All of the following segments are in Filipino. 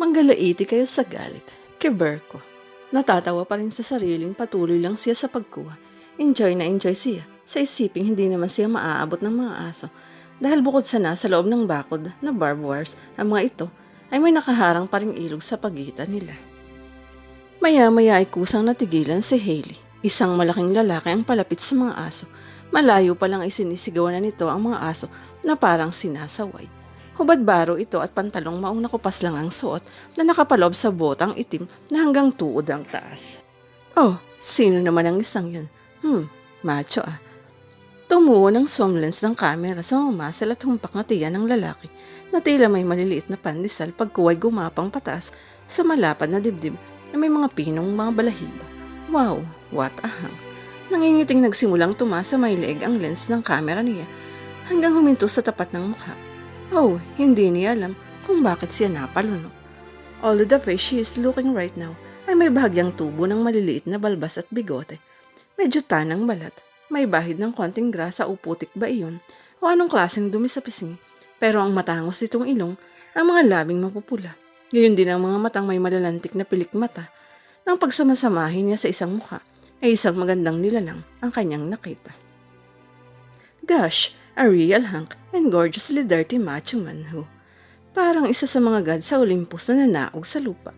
Manggalaiti kayo sa galit. Ko. Natatawa pa rin sa sariling patuloy lang siya sa pagkuha. Enjoy na enjoy siya. Sa isiping hindi naman siya maaabot ng mga aso. Dahil bukod sa nasa loob ng bakod na barbed wires, ang mga ito ay may nakaharang pa ring ilog sa pagitan nila. Maya-maya ay kusang natigilan si Haley. Isang malaking lalaki ang palapit sa mga aso. Malayo pa lang ay sinisigawan na nito ang mga aso na parang sinasaway. Hubad baro ito at pantalong maong nakupas lang ang suot na nakapalob sa botang itim na hanggang tuod ang taas. Oh, sino naman ang isang yun? Hmm, macho ah. Tumuo ng zoom lens ng kamera sa mamasal at humpak na tiyan ng lalaki na tila may maliliit na pandesal pagkuway gumapang pataas sa malapad na dibdib na may mga pinong mga balahibo. Wow, what a hang. Nangingiting nagsimulang tumaas sa may leeg ang lens ng kamera niya hanggang huminto sa tapat ng mukha. Oh, hindi niya alam kung bakit siya napalunok. Although the face she is looking right now ay may bahagyang tubo ng maliliit na balbas at bigote. Medyo tanang balat, may bahid ng konting grasa o putik ba iyon o anong klaseng dumi sa pisngi. Pero ang matangos nitong ilong, ang mga labing mapupula. Gayon din ang mga matang may malalantik na pilik mata. Nang pagsamasamahin niya sa isang mukha, ay isang magandang nilalang ang kanyang nakita. Gosh, a real hunk and gorgeously dirty macho man who. Parang isa sa mga god sa Olympus na nanaog sa lupa.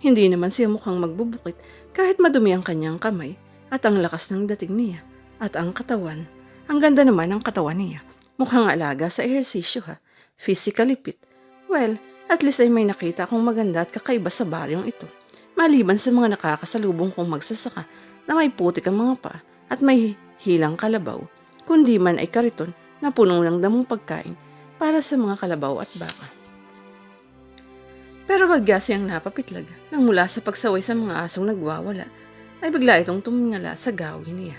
Hindi naman siya mukhang magbubukit kahit madumi ang kanyang kamay at ang lakas ng dating niya at ang katawan. Ang ganda naman ng katawan niya. Mukhang alaga sa ehersisyo ha. Physically fit. Well, at least ay may nakita akong maganda at kakaiba sa baryong ito. Maliban sa mga nakakasalubong kong magsasaka na may putik ang mga pa at may hilang kalabaw, kundi man ay kariton na puno ng damong pagkain para sa mga kalabaw at baka. Pero bagya siyang napapitlag nang mula sa pagsaway sa mga asong nagwawala, ay bigla itong tumingala sa gawin niya.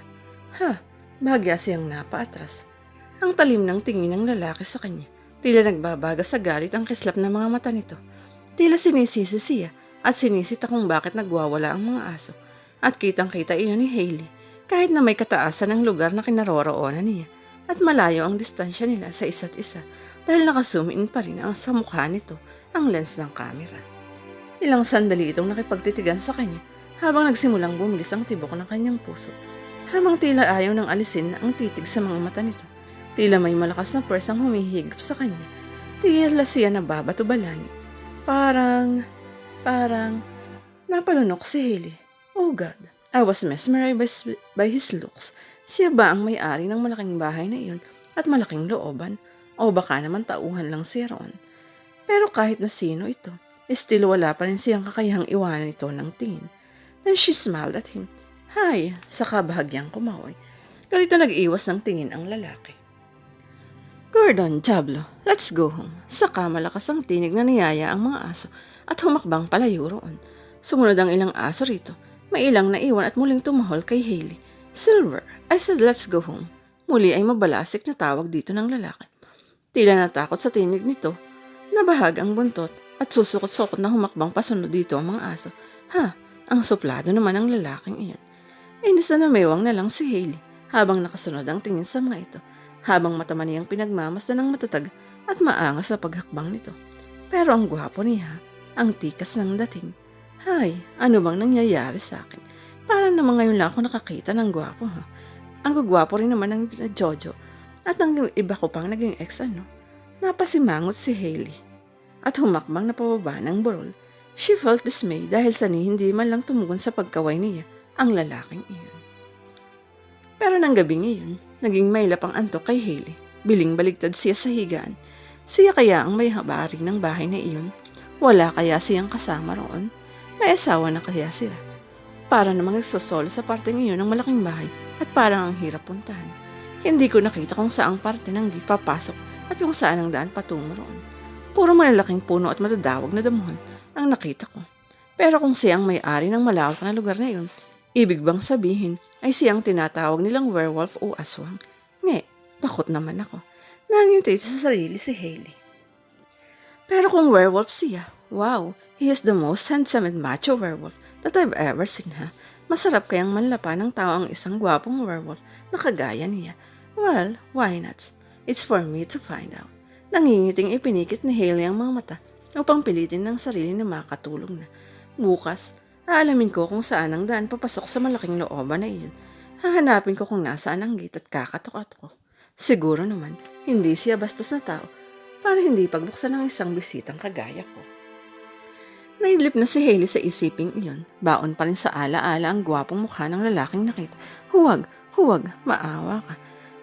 Ha, bagya siyang napaatras. Ang talim ng tingin ng lalaki sa kanya, tila nagbabaga sa galit ang kislap ng mga mata nito. Tila sinisisi siya at sinisita kung bakit nagwawala ang mga aso. At kitang-kita iyon ni Hailey kahit na may kataasan ng lugar na kinaroroonan niya at malayo ang distansya nila sa isa't isa dahil nakazoom in pa rin ang sa mukha nito ang lens ng camera. Ilang sandali itong nakipagtitigan sa kanya habang nagsimulang bumilis ang tibok ng kanyang puso. Habang tila ayaw ng alisin ang titig sa mga mata nito. Tila may malakas na persang humihigop sa kanya. Tila siya nababato-balani. Parang, parang, napalunok si Haley. Oh God, I was mesmerized by, by his looks. Siya ba ang may-ari ng malaking bahay na iyon at malaking looban? O baka naman tauhan lang siya roon? Pero kahit na sino ito, still wala pa rin siyang kakayahang iwanan ito ng tingin. Then she smiled at him. Hi, sa kabahagyang kumaoy. Galit na nag-iwas ng tingin ang lalaki. Gordon, Diablo, let's go home. Saka malakas ang tinig na niyaya ang mga aso at humakbang palayo roon. Sumunod ang ilang aso rito. May ilang naiwan at muling tumahol kay Haley. Silver, I said let's go home. Muli ay mabalasik na tawag dito ng lalaki. Tila natakot sa tinig nito. Nabahag ang buntot at susukot-sukot na humakbang pasunod dito ang mga aso. Ha, ang suplado naman ang lalaking iyon. Inis na namewang na lang si Haley habang nakasunod ang tingin sa mga ito habang mata man niyang pinagmamasdan ng matatag at maangas sa paghakbang nito. Pero ang gwapo niya, ang tikas ng dating. Hay, ano bang nangyayari sa akin? Para naman ngayon lang ako nakakita ng gwapo ha. Ang gugwapo rin naman ng Jojo at ang iba ko pang naging ex ano. Napasimangot si Haley at humakbang na pababa ng burol. She felt dismay dahil sa hindi man lang tumugon sa pagkaway niya ang lalaking iyon. Pero nang gabing iyon, naging mailap ang antok kay Haley. Biling baligtad siya sa higaan. Siya kaya ang may habari ng bahay na iyon. Wala kaya siyang kasama roon. May asawa na kaya sila. Para namang nagsosolo sa parte iyon ng malaking bahay at parang ang hirap puntahan. Hindi ko nakita kung saang parte ng jeep papasok at kung saan ang daan patungo roon. Puro malalaking puno at matadawag na damuhan ang nakita ko. Pero kung siyang may-ari ng malawak na lugar na iyon, ibig bang sabihin ay siyang tinatawag nilang werewolf o aswang? Nge, takot naman ako. Nangintay sa sarili si Haley. Pero kung werewolf siya, wow, he is the most handsome and macho werewolf that I've ha. Masarap kayang manlapa ng tao ang isang gwapong werewolf na kagaya niya. Well, why not? It's for me to find out. Nangingiting ipinikit ni Haley ang mga mata upang pilitin ng sarili na makatulong na. Bukas, aalamin ko kung saan ang daan papasok sa malaking looban na iyon. Hahanapin ko kung nasaan ang gate at kakatok-atok ko. Siguro naman, hindi siya bastos na tao para hindi pagbuksan ng isang bisitang kagaya ko. Naidlip na si Haley sa isiping iyon. Baon pa rin sa ala-ala ang gwapong mukha ng lalaking nakita. Huwag, huwag, maawa ka.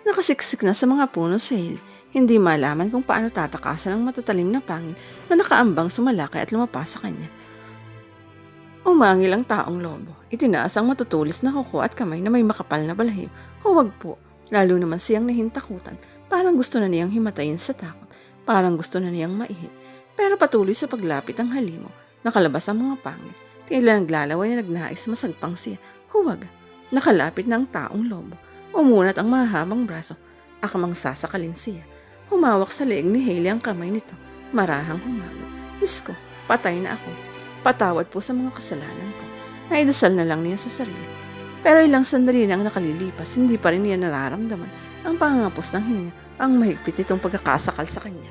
Nakasiksik na sa mga puno si Haley. Hindi malaman kung paano tatakasan ang matatalim na pangil na nakaambang sumalakay at lumapas sa kanya. Umangil ang taong lobo. Itinaas ang matutulis na kuko at kamay na may makapal na balahibo. Huwag po. Lalo naman siyang nahintakutan. Parang gusto na niyang himatayin sa takot. Parang gusto na niyang maihi. Pero patuloy sa paglapit ang halimo. Nakalabas ang mga pangil. Tila naglalaway na nagnais masagpang siya. Huwag. Nakalapit na ang taong lobo. Umunat ang mahabang braso. Akamang sasakalin siya. Humawak sa leeg ni Haley ang kamay nito. Marahang humagot. Diyos ko, patay na ako. Patawad po sa mga kasalanan ko. Naidasal na lang niya sa sarili. Pero ilang sandali nang nakalilipas, hindi pa rin niya nararamdaman ang pangangapos ng hininga ang mahigpit nitong pagkakasakal sa kanya.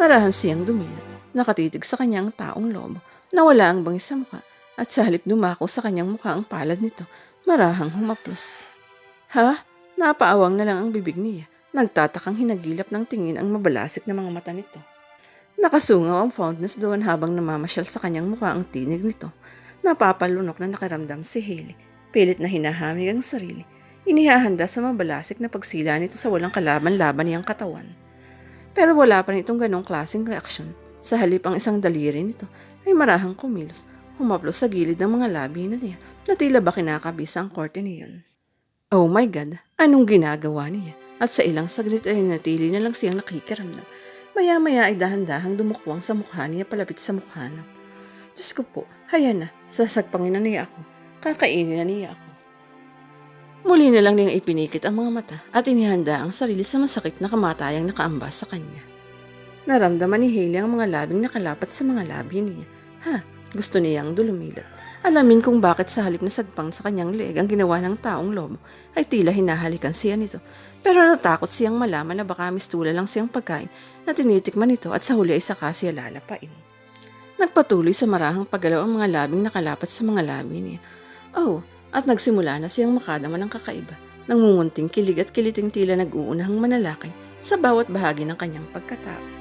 Marahan siyang dumilat. Nakatitig sa kanyang taong lobo. Nawala ang bangis sa mukha at sa halip dumako sa kanyang mukha ang palad nito. Marahang humaplos. Ha? Napaawang na lang ang bibig niya. Nagtatakang hinagilap ng tingin ang mabalasik na mga mata nito. Nakasungaw ang fondness doon habang namamasyal sa kanyang mukha ang tinig nito. Napapalunok na nakiramdam si Haley. Pilit na hinahamig ang sarili. Inihahanda sa mabalasik na pagsila nito sa walang kalaban-laban niyang katawan. Pero wala pa rin itong ganong klaseng reaksyon. Sa halip ang isang daliri nito ay marahang kumilos, humaplos sa gilid ng mga labi na niya na tila ba kinakabisa ang korte niyon. Oh my God, anong ginagawa niya? At sa ilang saglit ay natili na lang siyang nakikiramdam. Maya-maya ay dahan-dahang dumukwang sa mukha niya palapit sa mukha ng. Diyos ko po, hayan na, sasagpangin na niya ako. Kakainin na niya ako. Muli na lang niyang ipinikit ang mga mata at inihanda ang sarili sa masakit na kamatayang nakaamba sa kanya. Naramdaman ni Haley ang mga labing nakalapat sa mga labi niya. Ha, gusto niyang dulumilat. Alamin kung bakit sa halip na sagpang sa kanyang leeg ang ginawa ng taong lobo ay tila hinahalikan siya nito. Pero natakot siyang malaman na baka mistula lang siyang pagkain na tinitikman nito at sa huli ay saka siya lalapain. Nagpatuloy sa marahang paggalaw ang mga labing nakalapat sa mga labi niya. Oh, at nagsimula na siyang makadama ng kakaiba. Nangungunting kilig at kiliting tila nag-uunahang manalakay sa bawat bahagi ng kanyang pagkatao.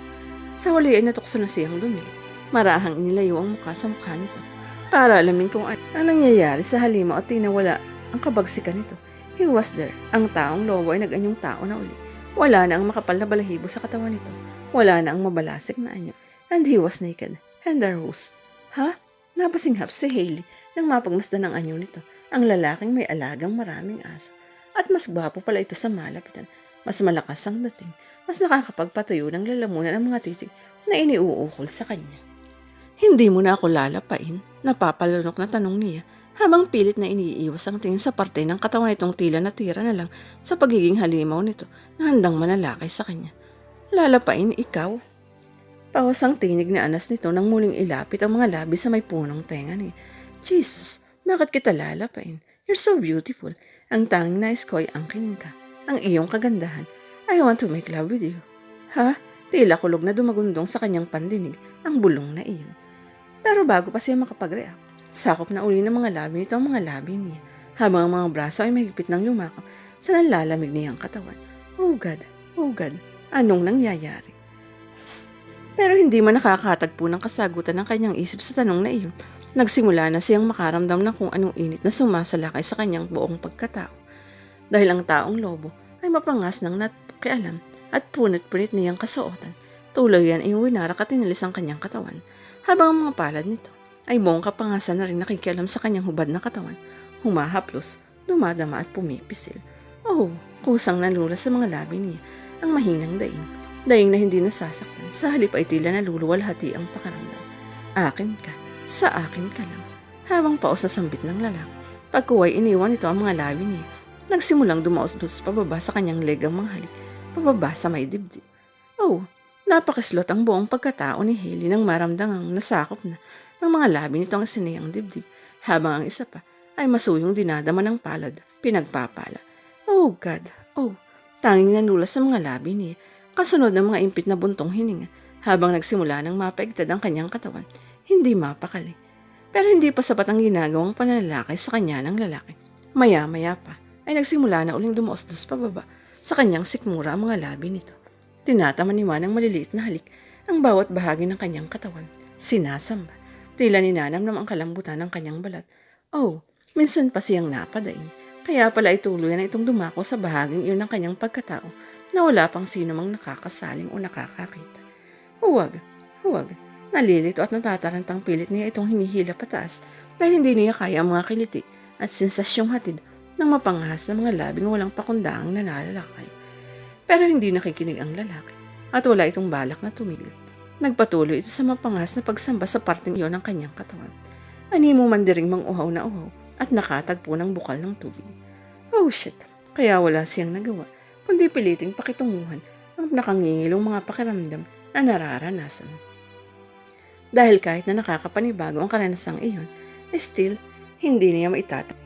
Sa huli ay natukso na siyang dumilit. Marahang inilayo ang mukha sa mukha nito para alamin kung ano ang nangyayari sa halimaw at tinawala ang kabagsikan nito. He was there. Ang taong lobo ay nag-anyong tao na uli. Wala na ang makapal na balahibo sa katawan nito. Wala na ang mabalasik na anyo. And he was naked. And there was. Ha? Napasinghap si Haley nang mapagmasdan ng anyo nito. Ang lalaking may alagang maraming asa. At mas gwapo pala ito sa malapitan. Mas malakas ang dating. Mas nakakapagpatuyo ng lalamunan ng mga titig na iniuukol sa kanya. Hindi mo na ako lalapain, napapalunok na tanong niya habang pilit na iniiwas ang tingin sa parte ng katawan nitong tila natira na lang sa pagiging halimaw nito na handang manalakay sa kanya. Lalapain ikaw? Pawas ang tinig na anas nito nang muling ilapit ang mga labi sa may punong tenga niya. Jesus, bakit kita lalapain? You're so beautiful. Ang tanging nais ko ay angkin ka. Ang iyong kagandahan. I want to make love with you. Ha? Tila kulog na dumagundong sa kanyang pandinig ang bulong na iyon. Pero bago pa siya makapag-react, sakop na uli ng mga labi nito ang mga labi niya, habang ang mga braso ay mahigpit ng yumakap sa nanlalamig niyang katawan. Oh God, oh God, anong nangyayari? Pero hindi man nakakatagpo ng kasagutan ng kanyang isip sa tanong na iyon. Nagsimula na siyang makaramdam ng kung anong init na sumasalakay sa kanyang buong pagkatao. Dahil ang taong lobo ay mapangas ng natpakialam at punit-punit niyang kasuotan. Tuloy yan ay winarak at tinilis ang kanyang katawan habang ang mga palad nito ay buong kapangasan na rin nakikialam sa kanyang hubad na katawan, humahaplos, dumadama at pumipisil. Oh, kusang nalula sa mga labi niya ang mahinang daing. Daing na hindi nasasaktan, sa halip ay tila naluluwalhati ang pakaramdam. Akin ka, sa akin ka lang. Habang paos sa sambit ng lalaki, pagkuway iniwan ito ang mga labi niya. Nagsimulang dumausbos pababa sa kanyang leg ang mga halik, pababa sa may dibdib. Oh, Napakislot ang buong pagkatao ni Haley nang maramdagang nasakop na ng mga labi nito ang siniyang dibdib, habang ang isa pa ay masuyong dinadama ng palad, pinagpapala. Oh God, oh, tanging nanulas sa mga labi niya, kasunod ng mga impit na buntong hininga, habang nagsimula ng mapaigtad ang kanyang katawan, hindi mapakali. Pero hindi pa sapat ang ginagawang panlalaki sa kanya ng lalaki. Maya-maya pa ay nagsimula na uling dumuosdos pababa sa kanyang sikmura ang mga labi nito. Tinataman ni Man ng maliliit na halik ang bawat bahagi ng kanyang katawan. Sinasamba. Tila ninanamnam ang kalambutan ng kanyang balat. Oh, minsan pa siyang napadaing. Kaya pala ituloy na itong dumako sa bahaging iyon ng kanyang pagkatao na wala pang sino mang nakakasaling o nakakakita. Huwag, huwag. Nalilito at natatarantang pilit niya itong hinihila pataas dahil hindi niya kaya ang mga kiliti at sensasyong hatid ng mapangahas na mga labing walang pakundaang nanalalakay. Pero hindi nakikinig ang lalaki at wala itong balak na tumigil. Nagpatuloy ito sa mapangahas na pagsamba sa parting iyon ng kanyang katawan. Animo man diring mang uhaw na uhaw at nakatagpo ng bukal ng tubig. Oh shit, kaya wala siyang nagawa kundi piliting pakitunguhan ang nakangingilong mga pakiramdam na nararanasan. Dahil kahit na nakakapanibago ang karanasang iyon, still, hindi niya maitatak